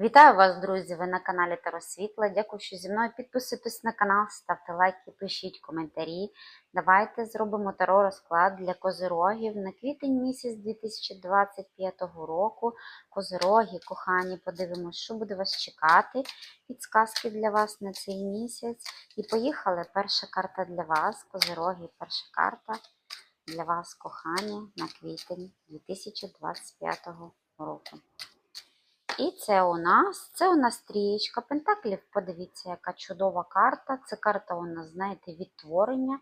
Вітаю вас, друзі! Ви на каналі Таро Світла. Дякую, що зі мною підписуйтесь на канал, ставте лайки, пишіть коментарі. Давайте зробимо таро розклад для козирогів на квітень місяць 2025 року. Козироги, кохані, подивимось, що буде вас чекати. Підсказки для вас на цей місяць. І поїхали. Перша карта для вас, козироги, перша карта для вас, кохані, на квітень 2025 року. І це у нас, це у нас трієчка пентаклів. Подивіться, яка чудова карта. Це карта у нас, знаєте, відтворення,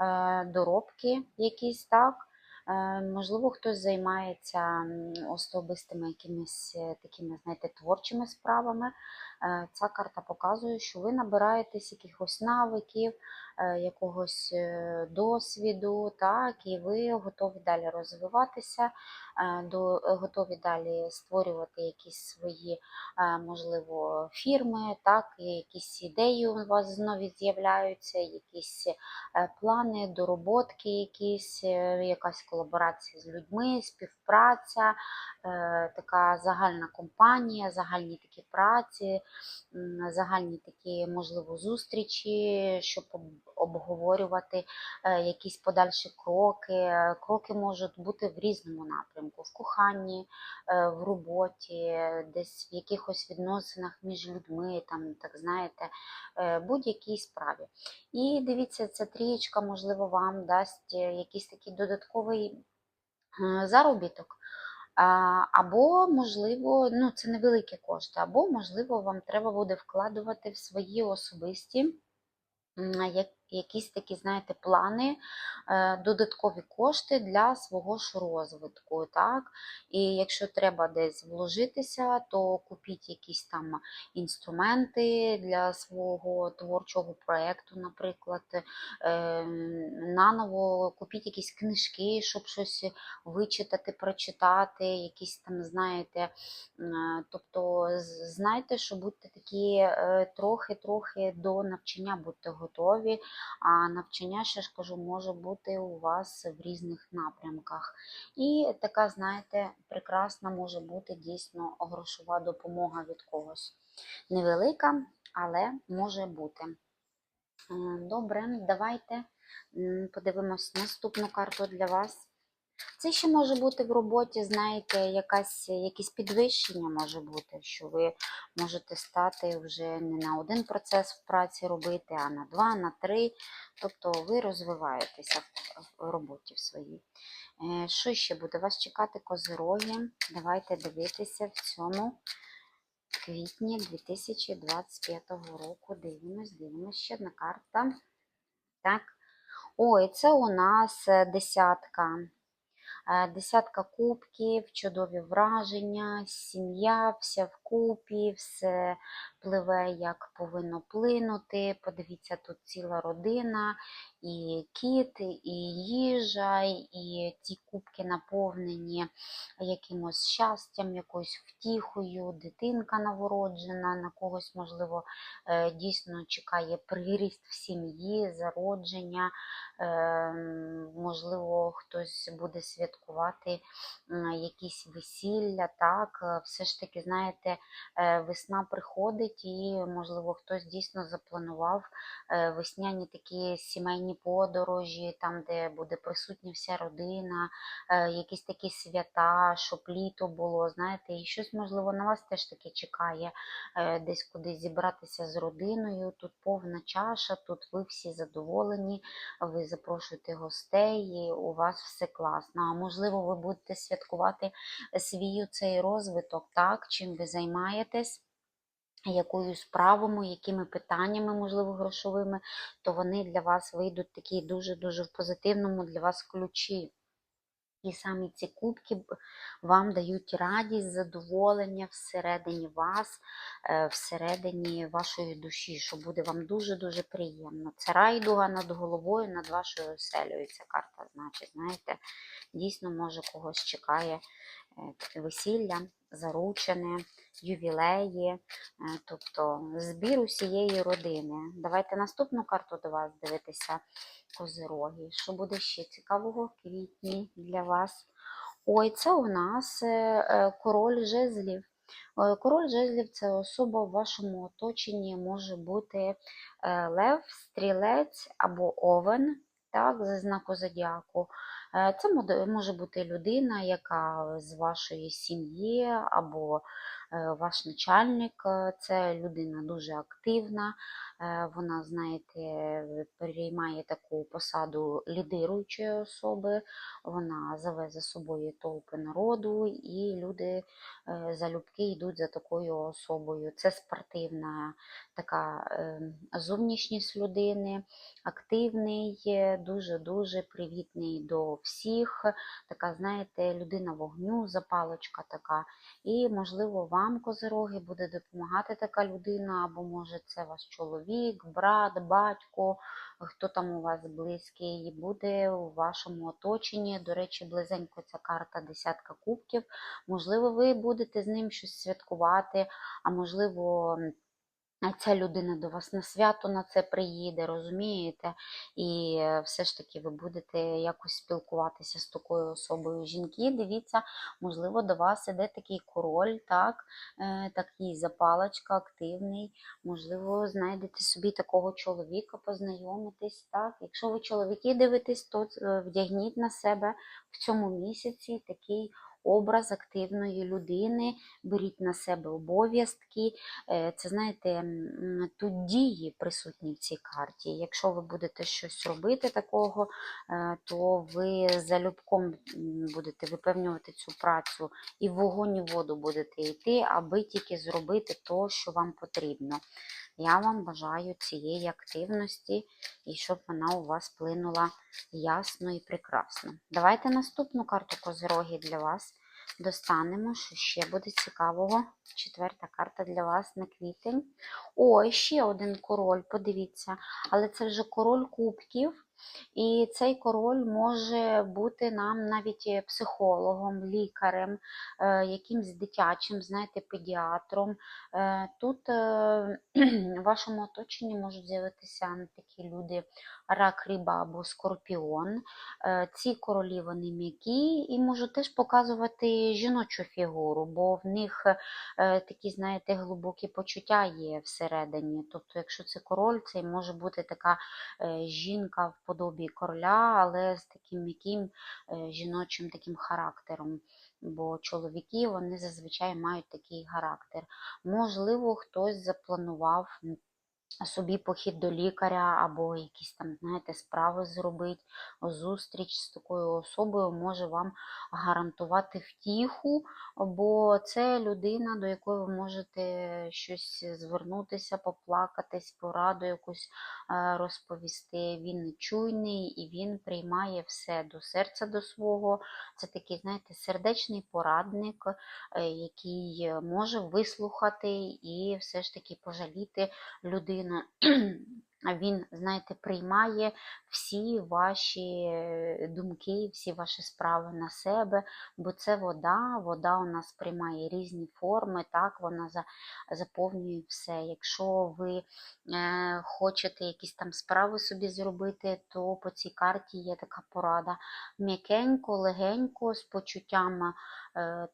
е, доробки якісь так. Е, Можливо, хтось займається особистими якимись е, такими, знаєте, творчими справами. Е, Ця карта показує, що ви набираєтесь якихось навиків, е, якогось е, досвіду, так, і ви готові далі розвиватися, готові далі створювати якісь свої, можливо, фірми, так, якісь ідеї у вас знову з'являються, якісь плани, дороботки, якісь, якась колаборація з людьми, співпраця, така загальна компанія, загальні такі праці, загальні такі, можливо, зустрічі, щоб обговорювати е, якісь подальші кроки. Кроки можуть бути в різному напрямку: в коханні, е, в роботі, десь в якихось відносинах між людьми, там, так знаєте, е, будь-якій справі. І дивіться, ця трієчка, можливо, вам дасть якийсь такий додатковий заробіток. Або, можливо, ну це невеликі кошти, або, можливо, вам треба буде вкладувати в свої особисті як- якісь такі, знаєте, плани, е, додаткові кошти для свого ж розвитку. Так? І якщо треба десь вложитися, то купіть якісь там інструменти для свого творчого проєкту, наприклад, е, наново купіть якісь книжки, щоб щось вичитати, прочитати, якісь там, знаєте, тобто знайте, що будьте такі е, трохи-трохи до навчання будьте готові, а навчання, ще ж кажу, може бути у вас в різних напрямках. І така, знаєте, прекрасна може бути дійсно грошова допомога від когось. Невелика, але може бути. Е, Добре, давайте подивимось наступну карту для вас. Це ще може бути в роботі, знаєте, якась, якесь підвищення може бути, що ви можете стати вже не на один процес в праці робити, а на два, на три. Тобто ви розвиваєтеся в- в роботі в своїй. Е, Що ще буде вас чекати козироги? Давайте дивитися в цьому квітні 2025 року. Дивимось, дивимось. Ще одна карта. Так. Ой, це у нас е, десятка. Е, Десятка кубків, чудові враження, сім'я, вся вкупі, все пливе, як повинно плинути. Подивіться, тут ціла родина, і кіт, і їжа, і ті кубки наповнені якимось щастям, якоюсь втіхою, дитинка новороджена, на когось, можливо, е, дійсно чекає приріст в сім'ї, зародження. Ем, Можливо, хтось буде святкувати якісь весілля, так, е, все ж таки, знаєте, е, весна приходить і, можливо, хтось дійсно запланував е, весняні такі сімейні подорожі, там, де буде присутня вся родина, е, якісь такі свята, щоб літо було, знаєте, і щось, можливо, на вас теж таки чекає, е, десь кудись зібратися з родиною, тут повна чаша, тут ви всі задоволені, ви запрошуєте гостей, і у вас все класно. А можливо, ви будете святкувати свій цей розвиток, так, чим ви займаєтесь. Якою справами, якими питаннями, можливо, грошовими, то вони для вас вийдуть такі дуже-дуже в позитивному для вас ключі. І самі ці кубки вам дають радість, задоволення всередині вас, е, всередині вашої душі, що буде вам дуже-дуже приємно. Це райдуга над головою, над вашою оселею. Ця карта, значить, знаєте, дійсно, може, когось чекає весілля, заручене, ювілеї, е, тобто збір усієї родини. Давайте наступну карту до вас дивитися козироги. Що буде ще цікавого в квітні для вас? Ой, це у нас е, е, король жезлів. Е, Король жезлів це особа в вашому оточенні може бути е, лев, стрілець або овен, так, за знаку зодіаку. Е, Це може бути людина, яка з вашої сім'ї або е, ваш начальник. Е, Це людина дуже активна. Е, Вона, знаєте, переймає таку посаду лідируючої особи. Вона зове за собою толпи народу, і люди е, залюбки йдуть за такою особою. Це спортивна така е, зовнішність людини, активний, е, дуже-дуже привітний до всіх. Така, знаєте, людина вогню, запалочка така. І, можливо, вам, козироги, буде допомагати така людина, або може це ваш чоловік, брат, батько, хто там у вас близький, буде у вашому оточенні. До речі, близенько ця карта десятка кубків. Можливо, ви будете з ним щось святкувати, а можливо. А Ця людина до вас на свято на це приїде, розумієте? І е, все ж таки ви будете якось спілкуватися з такою особою. Жінки, дивіться, можливо, до вас іде такий король, так, е, такий запалочка, активний. Можливо, знайдете собі такого чоловіка, познайомитесь. Так? Якщо ви чоловіки дивитесь, то е, вдягніть на себе в цьому місяці такий образ активної людини, беріть на себе обов'язки. Е, Це, знаєте, тут дії присутні в цій карті. Якщо ви будете щось робити такого, е, то ви залюбком будете випевнювати цю працю і в вогонь і в воду будете йти, аби тільки зробити то, що вам потрібно. Я вам бажаю цієї активності і щоб вона у вас плинула ясно і прекрасно. Давайте наступну карту Козироги для вас достанемо, що ще буде цікавого. Четверта карта для вас на квітень. О, ще один король, подивіться. Але це вже король кубків. І цей король може бути нам навіть е, психологом, лікарем, е, якимсь дитячим, знаєте, педіатром. Е, Тут в вашому оточенні можуть з'явитися такі люди, рак, риба або скорпіон. Е, Ці королі вони м'які і можуть теж показувати жіночу фігуру, бо в них е, такі, знаєте, глибокі почуття є всередині. Тобто, якщо це король, це може бути така е, жінка в подобі короля, але з таким м'яким жіночим таким характером. Бо чоловіки вони зазвичай мають такий характер. Можливо, хтось запланував собі похід до лікаря або якісь там, знаєте, справи зробити, зустріч з такою особою може вам гарантувати втіху, бо це людина, до якої ви можете щось звернутися, поплакатись, пораду якусь е, розповісти. Він чуйний і він приймає все до серця до свого. Це такий, знаєте, сердечний порадник, е, який може вислухати і все ж таки пожаліти людину. А Він, знаєте, приймає всі ваші е, думки, всі ваші справи на себе, бо це вода. Вода у нас приймає різні форми, так, вона за- заповнює все. Якщо ви е, хочете якісь там справи собі зробити, то по цій карті є така порада. М'якенько, легенько, з почуттям е,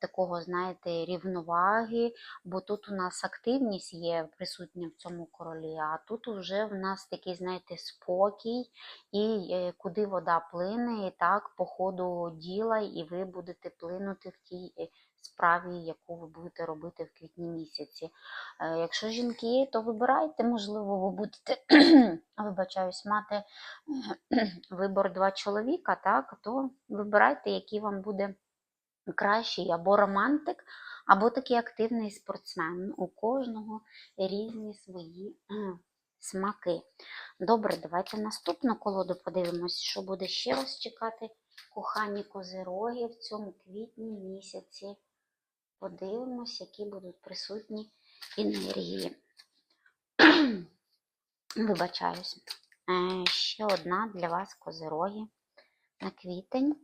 такого, знаєте, рівноваги, бо тут у нас активність є присутня в цьому королі, а тут вже в нас такий, знаєте, спокій, і е, куди вода плине, і так по ходу діла, і ви будете плинути в тій е, справі, яку ви будете робити в квітні місяці. Е, Якщо жінки, то вибирайте, можливо, ви будете, вибачаюсь, мати вибор два чоловіка, так, то вибирайте, який вам буде кращий або романтик, або такий активний спортсмен. У кожного різні свої смаки. Добре, давайте наступну колоду подивимось, що буде ще вас чекати кохані козироги в цьому квітні місяці. Подивимось, які будуть присутні енергії. Вибачаюсь. Е, Ще одна для вас козироги на квітень.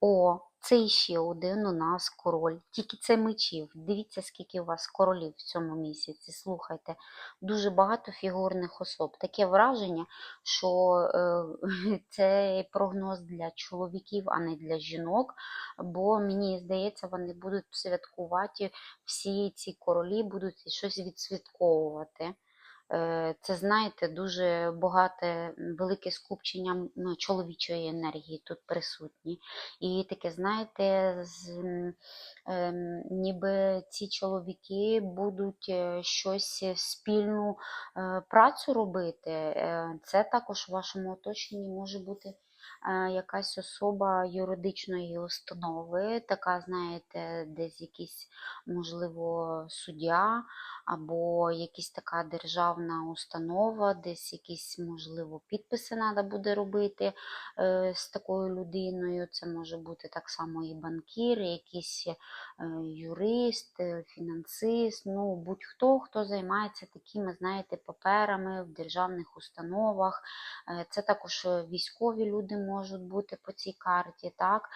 О, Це ще один у нас король. Тільки це мечів. Дивіться, скільки у вас королів в цьому місяці. Слухайте, дуже багато фігурних особ. Таке враження, що е, це прогноз для чоловіків, а не для жінок. Бо мені здається, вони будуть святкувати всі ці королі, будуть щось відсвятковувати. Е, Це, знаєте, дуже багате, велике скупчення ну, чоловічої енергії тут присутні. І таке, знаєте, з, ем, ніби ці чоловіки будуть е, щось е, спільну е, працю робити. Е, Це також в вашому оточенні може бути е, якась особа юридичної установи, така, знаєте, десь якийсь, можливо, суддя або якась така державна установа, десь якісь, можливо, підписи треба буде робити е, з такою людиною. Це може бути так само і банкір, і якийсь е, юрист, е, фінансист, ну будь-хто, хто займається такими, знаєте, паперами в державних установах. Е, Це також е, військові люди можуть бути по цій карті, так?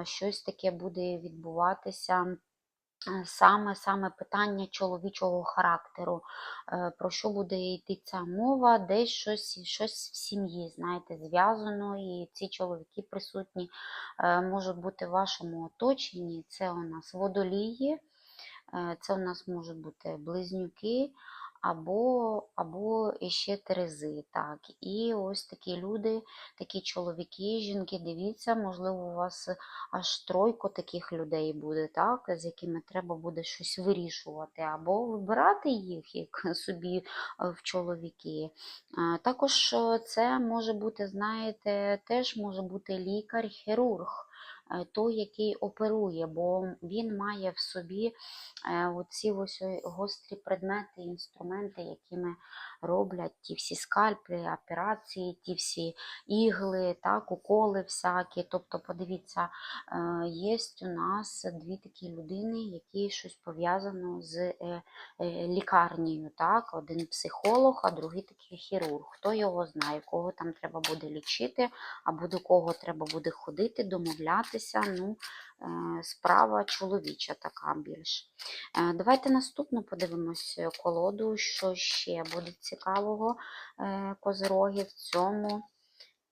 Е, Щось таке буде відбуватися. Е, Саме саме питання чоловічого характеру, Е, про що буде йти ця мова, десь щось, щось в сім'ї, знаєте, зв'язано, і ці чоловіки присутні можуть бути в вашому оточенні. Це у нас водолії, це у нас можуть бути близнюки. Або, або ще терези. Так. І ось такі люди, такі чоловіки, жінки, дивіться, можливо, у вас аж тройко таких людей буде, так, з якими треба буде щось вирішувати, або вибирати їх як собі е, в чоловіки. Е, Також е, це може бути, знаєте, теж може бути лікар-хірург. Е, Той, який оперує, бо він має в собі е, оці ось гострі предмети, інструменти, якими роблять ті всі скальпи, операції, ті всі ігли, так, уколи всякі. Тобто, подивіться, е, є у нас дві такі людини, які щось пов'язано з е, е, лікарнею. Так? Один психолог, а другий такий хірург. Хто його знає, кого там треба буде лічити, або до кого треба буде ходити, домовлятися. Ну, справа чоловіча така більш. Е, Давайте наступну подивимось е, колоду, що ще буде цікавого е, козироги в цьому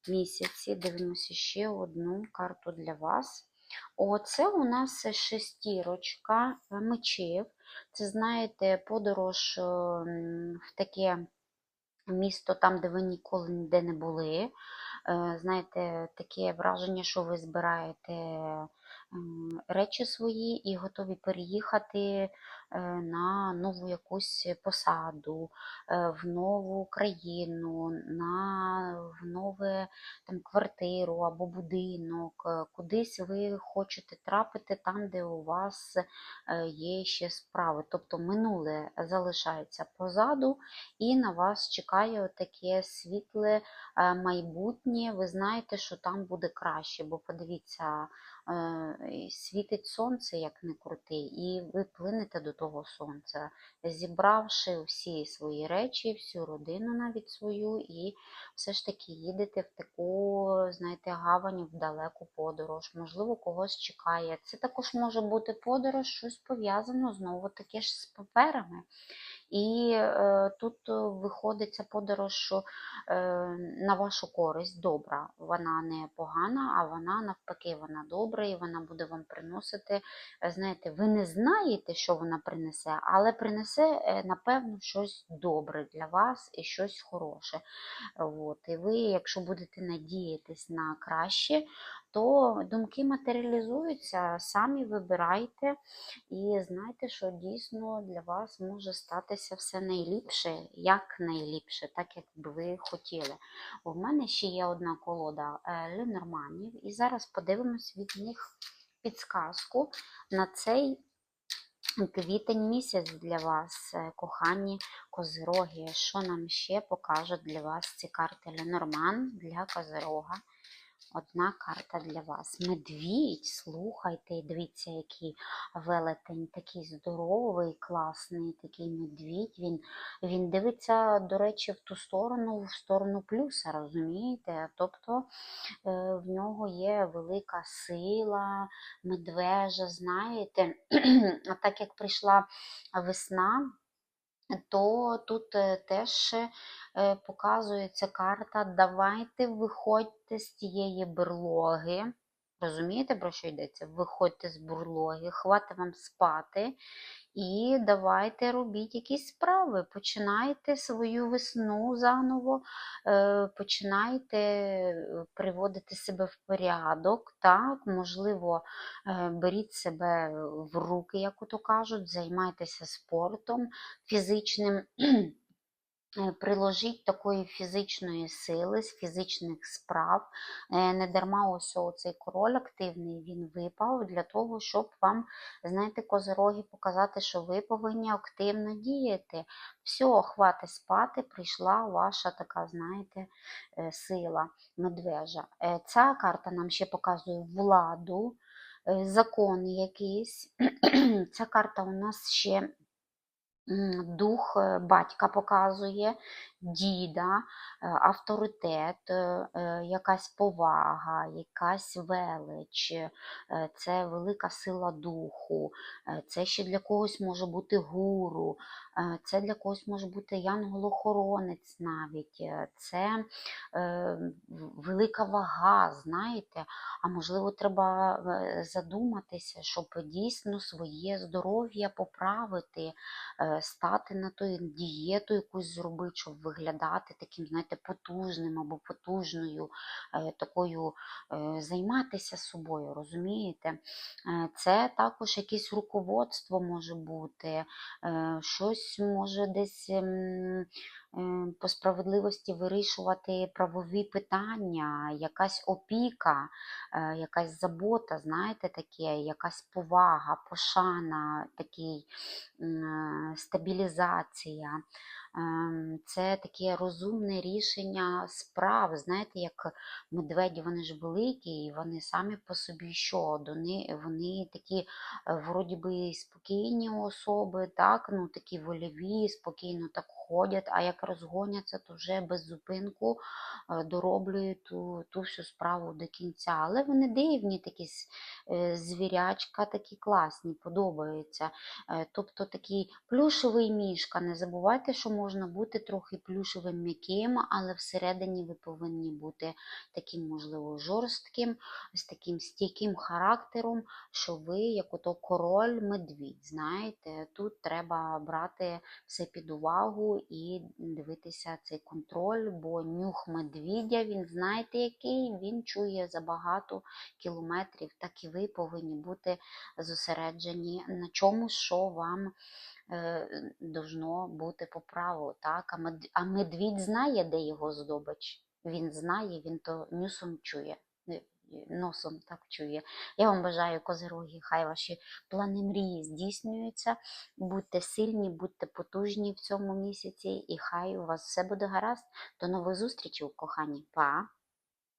місяці. Дивимося ще одну карту для вас. Оце у нас шестірочка е, мечів. Це, знаєте, подорож е, в таке місто, там, де ви ніколи ніде не були. Е, Знаєте, таке враження, що ви збираєте речі свої і готові переїхати на нову якусь посаду, е, в нову країну, на в нове там квартиру або будинок. Е, Кудись ви хочете трапити там, де у вас е, є ще справи. Тобто минуле залишається позаду, і на вас чекає таке світле е, майбутнє. Ви знаєте, що там буде краще, бо подивіться, е, світить сонце, як не крути, і ви плинете до того сонця, зібравши всі свої речі, всю родину навіть свою, і все ж таки їдете в таку, знаєте, гавань в далеку подорож. Можливо, когось чекає. Це також може бути подорож, щось пов'язано знову таки ж з паперами. І е, тут е, виходить ця подорож, що е, на вашу користь добра. Вона не погана, а вона навпаки, вона добра, і вона буде вам приносити. Знаєте, ви не знаєте, що вона принесе, але принесе, напевно, щось добре для вас і щось хороше. От. І ви, якщо будете надіятись на краще, то думки матеріалізуються, самі вибирайте і знайте, що дійсно для вас може статися все найліпше, як найліпше, так як би ви хотіли. У мене ще є одна колода е, Ленорманів, і зараз подивимось від них підсказку на цей квітень місяць для вас, е, кохані козироги. Що нам ще покажуть для вас ці карти Ленорман для козирога? Одна карта для вас. Медвідь, слухайте, дивіться, який велетень, такий здоровий, класний, такий медвідь. Він, він дивиться, до речі, в ту сторону, в сторону плюса, розумієте? Тобто е, в нього є велика сила, медвежа, знаєте. А так як прийшла весна, то тут е, теж показується карта Давайте виходьте з тієї берлоги. Розумієте, про що йдеться? Виходьте з берлоги, хватить вам спати і давайте робіть якісь справи. Починайте свою весну заново, е, починайте е, приводити себе в порядок. Так, можливо, е, беріть себе в руки, як ото кажуть, займайтеся спортом фізичним. Е, Приложіть такої фізичної сили, з фізичних справ. Е, Не дарма ось цей король активний він випав для того, щоб вам, знаєте, козороги показати, що ви повинні активно діяти. Все, хватить спати, прийшла ваша така, знаєте, е, сила медвежа. Ця карта нам ще показує владу, закон якийсь. Ця карта у нас ще дух е, батька показує, діда, е, авторитет, е, е, якась повага, якась велич, це велика сила духу, це ще для когось може бути гуру, це для когось може бути янгол-охоронець навіть, це велика вага, знаєте, а можливо, треба задуматися, щоб дійсно своє здоров'я поправити, стати на ту дієту якусь зробити, щоб виглядати таким, знаєте, потужним або потужною, е, такою е, займатися собою, розумієте? Е, Це також якесь руководство може бути, щось може десь. ем, По справедливості вирішувати правові питання, якась опіка, якась забота, знаєте, таке, якась повага, пошана, такий стабілізація. Ем, Це таке розумне рішення справ. Знаєте, як медведі, вони ж великі, і вони самі по собі що? Вони, вони такі е, вроді би спокійні особи, так, ну такі вольові, спокійно так ходять, а як розгоняться, то вже без зупинку е, дороблюють ту, ту всю справу до кінця. Але вони дивні, такі е, звірячка, такі класні, подобаються. Е, Тобто такий плюшевий мішка. Не забувайте, що можна бути трохи плюшевим м'яким, але всередині ви повинні бути таким, можливо, жорстким, з таким стійким характером, що ви, як ото король медвідь. Знаєте, тут треба брати все під увагу і дивитися цей контроль, бо нюх медвідя, він знаєте який, він чує за багато кілометрів, так і ви повинні бути зосереджені на чомусь, що вам е, должно бути по праву. Так? А медвідь знає, де його здобич. Він знає, він то нюсом чує. Носом так чує. Я вам бажаю козироги, хай ваші плани мрії здійснюються. Будьте сильні, будьте потужні в цьому місяці, і хай у вас все буде гаразд. До нових зустрічей, кохані. Па!